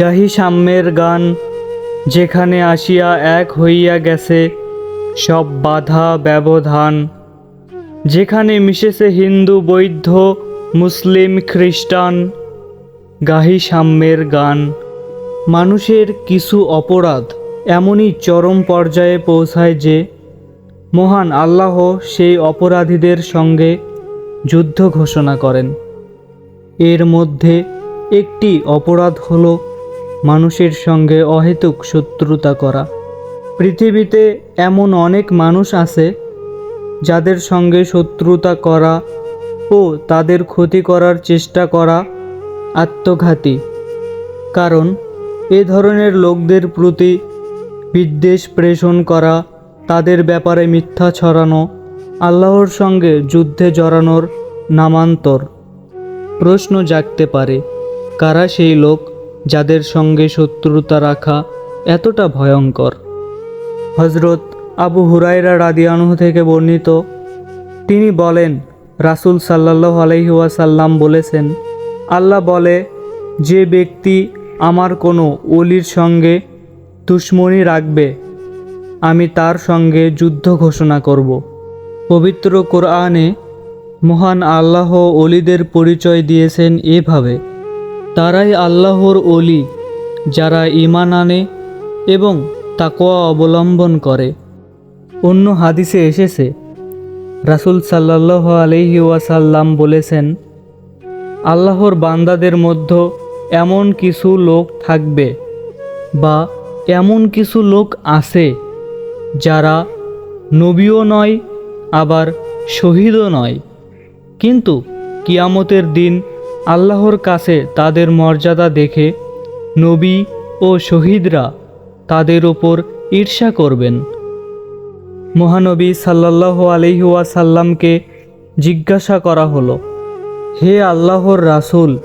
গাহি সাম্যের গান, যেখানে আসিয়া এক হইয়া গেছে সব বাধা ব্যবধান। যেখানে মিশেছে হিন্দু, বৌদ্ধ, মুসলিম, খ্রিস্টান, গাহি সাম্যের গান। মানুষের কিছু অপরাধ এমনই চরম পর্যায়ে পৌঁছায় যে, মহান আল্লাহ সেই অপরাধীদের সঙ্গে যুদ্ধ ঘোষণা করেন। এর মধ্যে একটি অপরাধ হল মানুষের সঙ্গে অহেতুক শত্রুতা করা। পৃথিবীতে এমন অনেক মানুষ আছে, যাদের সঙ্গে শত্রুতা করা ও তাদের ক্ষতি করার চেষ্টা করা আত্মঘাতী। কারণ, এ ধরনের লোকদের প্রতি বিদ্বেষ প্রেষণ করা, তাদের ব্যাপারে মিথ্যা ছড়ানো, আল্লাহর সঙ্গে যুদ্ধে জড়ানোর নামান্তর প্রশ্ন জাগতে পারে, কারা সেই লোক? যাদের সঙ্গে শত্রুতা রাখা এতটা ভয়ঙ্কর। হজরত আবু হুরাইরা রাদিয়ানহ থেকে বর্ণিত, তিনি বলেন, রাসূল সাল্লাহ আলহিউসাল্লাম বলেছেন, আল্লাহ বলে, যে ব্যক্তি আমার কোনো অলির সঙ্গে দুশ্মনী রাখবে, আমি তার সঙ্গে যুদ্ধ ঘোষণা করব। পবিত্র কোরআনে মহান আল্লাহ অলিদের পরিচয় দিয়েছেন এভাবে। তারাই আল্লাহর অলি যারা ইমান আনে এবং তাকোয়া অবলম্বন করে। অন্য হাদিসে এসেছে, রাসূল সাল্লাহ আলহি ওয়াসাল্লাম বলেছেন, আল্লাহর বান্দাদের মধ্যে এমন কিছু লোক থাকবে বা এমন কিছু লোক আছে যারা নবীও নয়, আবার শহীদও নয়। কিন্তু কিয়ামতের দিন আল্লাহর কাছে তাদের মর্যাদা দেখে নবী ও শহীদরা তাদের ওপর ঈর্ষা করবেন। মহানবী সাল্লাহ আলহিউসাল্লামকে জিজ্ঞাসা করা হলো, হে আল্লাহর রাসূল,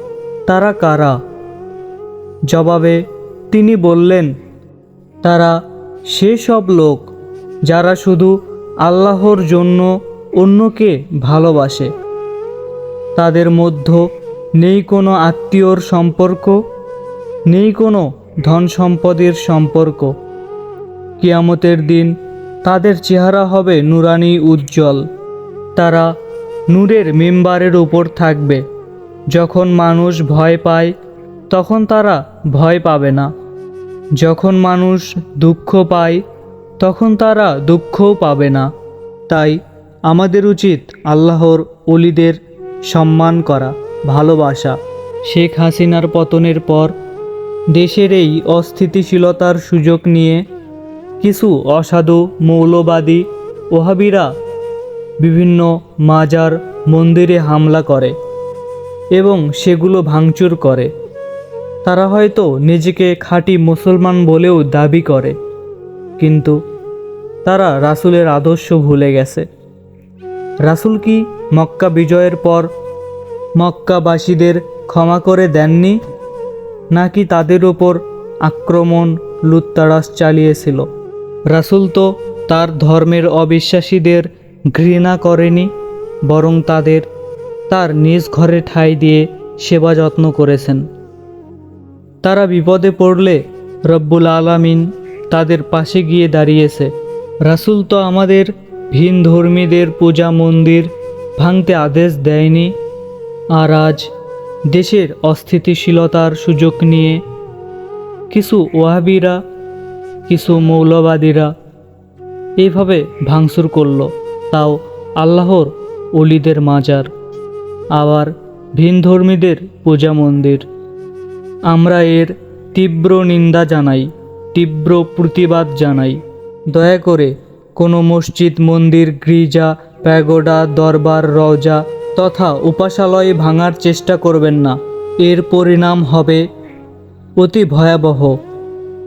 তারা কারা? জবাবে তিনি বললেন, তারা সেসব লোক যারা শুধু আল্লাহর জন্য অন্যকে ভালোবাসে। তাদের মধ্য নেই কোনো আত্মীয়র সম্পর্ক, নেই কোনো ধন সম্পদের সম্পর্ক। কিয়ামতের দিন তাদের চেহারা হবে নুরানি উজ্জ্বল। তারা নূরের মেম্বারের উপর থাকবে। যখন মানুষ ভয় পায়, তখন তারা ভয় পাবে না। যখন মানুষ দুঃখ পায়, তখন তারা দুঃখও পাবে না। তাই আমাদের উচিত আল্লাহর অলিদের সম্মান করা। ভালোবাসা। শেখ হাসিনার পতনের পর দেশের এই অস্থিতিশীলতার সুযোগ নিয়ে কিছু অসাধু, মৌলবাদী ওহাবিরা বিভিন্ন মাজার মন্দিরে হামলা করে এবং সেগুলো ভাঙচুর করে। তারা হয়তো নিজেকে খাঁটি মুসলমান বলেও দাবি করে, কিন্তু তারা রাসূলের আদর্শ ভুলে গেছে। রাসূল কি মক্কা বিজয়ের পর মক্কাবাসীদের ক্ষমা করে দেননি? নাকি তাদের ওপর আক্রমণ লুত্তারাস চালিয়েছিল? রাসূল তো তার ধর্মের অবিশ্বাসীদের ঘৃণা করেনি, বরং তাদের তার নিজ ঘরে ঠাঁই দিয়ে সেবা যত্ন করেছেন। তারা বিপদে পড়লে রব্বুল আলামিন তাদের পাশে গিয়ে দাঁড়িয়েছে। রাসূল তো আমাদের ভিন ধর্মীদের পূজা মন্দির ভাঙতে আদেশ দেয়নি আর আজ দেশের অস্থিতিশীলতার সুযোগ নিয়ে কিছু ওয়াহাবিরা, কিছু মৌলবাদীরা এইভাবে ভাঙচুর করল, তাও আল্লাহর অলিদের মাজার, আবার ভিনধর্মীদের পূজা মন্দির আমরা এর তীব্র নিন্দা জানাই, তীব্র প্রতিবাদ জানাই। দয়া করে কোনো মসজিদ, মন্দির, গির্জা, প্যাগোডা, দরবার, রওজা তথা উপাসালয় ভাঙার চেষ্টা করবেন না। এর পরিণাম হবে অতি ভয়াবহ।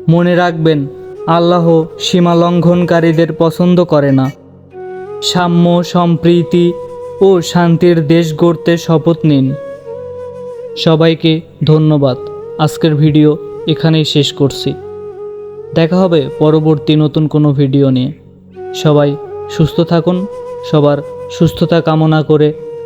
মনে রাখবেন, আল্লাহ সীমা লঙ্ঘনকারীদের পছন্দ করে না। সাম্য, সম্প্রীতি ও শান্তির দেশ গড়তে শপথ নিন। সবাইকে ধন্যবাদ। আজকের ভিডিও এখানেই শেষ করছি। দেখা হবে পরবর্তী নতুন কোনো ভিডিও নিয়ে। সবাই সুস্থ থাকুন, সবার সুস্থতা কামনা করে